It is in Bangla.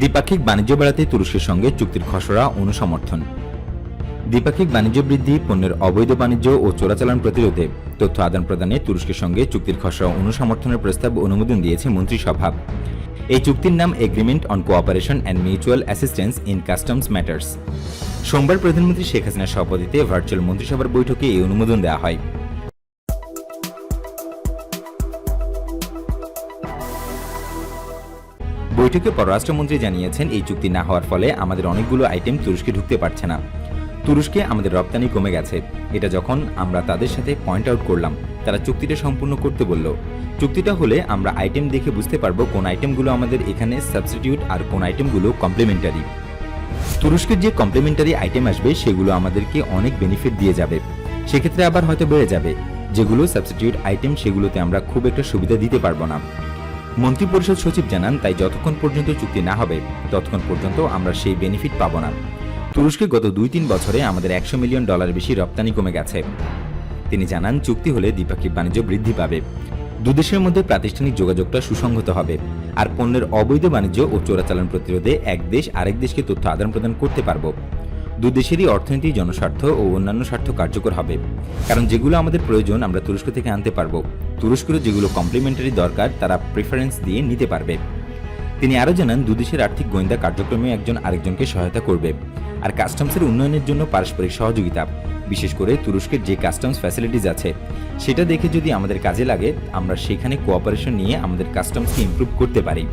দ্বিপাক্ষিক বাণিজ্য বাড়াতে তুরস্কের সঙ্গে চুক্তির খসড়া অনুসমর্থন। দ্বিপাক্ষিক বাণিজ্য বৃদ্ধি, পণ্যের অবৈধ বাণিজ্য ও চোরাচালান প্রতিরোধে তথ্য আদান প্রদানে তুরস্কের সঙ্গে চুক্তির খসড়া অনুসমর্থনের প্রস্তাব অনুমোদন দিয়েছে মন্ত্রিসভা। এই চুক্তির নাম agreement on cooperation and mutual assistance in customs matters সোমবার প্রধানমন্ত্রী শেখ হাসিনার সভাপতিতে ভার্চুয়াল মন্ত্রিসভার বৈঠকে এই অনুমোদন দেওয়া হয়। বৈঠকে পররাষ্ট্রমন্ত্রী জানিয়েছেন, এই চুক্তি না হওয়ার ফলে আমাদের অনেকগুলো আইটেম তুরস্কে ঢুকতে পারছে না। তুরস্কে আমাদের রপ্তানি কমে গেছে। এটা যখন আমরা তাদের সাথে পয়েন্ট আউট করলাম, তারা চুক্তিটা সম্পূর্ণ করতে বলল। চুক্তিটা হলে আমরা আইটেম দেখে বুঝতে পারব কোন আইটেমগুলো আমাদের এখানে সাবস্টিটিউট আর কোন আইটেমগুলো কমপ্লিমেন্টারি তুরস্কের যে কমপ্লিমেন্টারি আইটেম আসবে, সেগুলো আমাদেরকে অনেক বেনিফিট দিয়ে যাবে। সেক্ষেত্রে আবার হয়তো বেড়ে যাবে। যেগুলো সাবস্টিটিউট আইটেম সেগুলোতে আমরা খুব একটা সুবিধা দিতে পারব না। মন্ত্রিপরিষদ সচিব জানান, তাই যতক্ষণ পর্যন্ত চুক্তি না হবে, ততক্ষণ পর্যন্ত আমরা সেই বেনিফিট পাবো না। তুরস্কে গত দুই তিন বছরে আমাদের একশো মিলিয়ন ডলার বেশি রপ্তানি কমে গেছে। তিনি জানান, চুক্তি হলে দ্বিপাক্ষিক বাণিজ্য বৃদ্ধি পাবে। দুদেশের মধ্যে প্রাতিষ্ঠানিক যোগাযোগটা সুসংহত হবে, আর পণ্যের অবৈধ বাণিজ্য ও চোরাচালান প্রতিরোধে এক দেশ আরেক দেশকে তথ্য আদান প্রদান করতে পারব। দুদেশেরই অর্থনীতি, জনস্বার্থ ও অন্যান্য স্বার্থ কার্যকর হবে। কারণ যেগুলো আমাদের প্রয়োজন, আমরা তুরস্ক থেকে আনতে পারব। তুরস্কেরও যেগুলো কমপ্লিমেন্টারি দরকার, তারা প্রেফারেন্স দিয়ে নিতে পারবে। তিনি আরও জানান দুদেশের আর্থিক গোয়েন্দা কার্যক্রমে একজন আরেকজনকে সহায়তা করবে। আর কাস্টমসের উন্নয়নের জন্য পারস্পরিক সহযোগিতা। বিশেষ করে তুরস্কের যে কাস্টমস ফ্যাসিলিটিস আছে, সেটা দেখে যদি আমাদের কাজে লাগে, আমরা সেখানে কোঅপারেশন নিয়ে আমাদের কাস্টমসকে ইমপ্রুভ করতে পারি।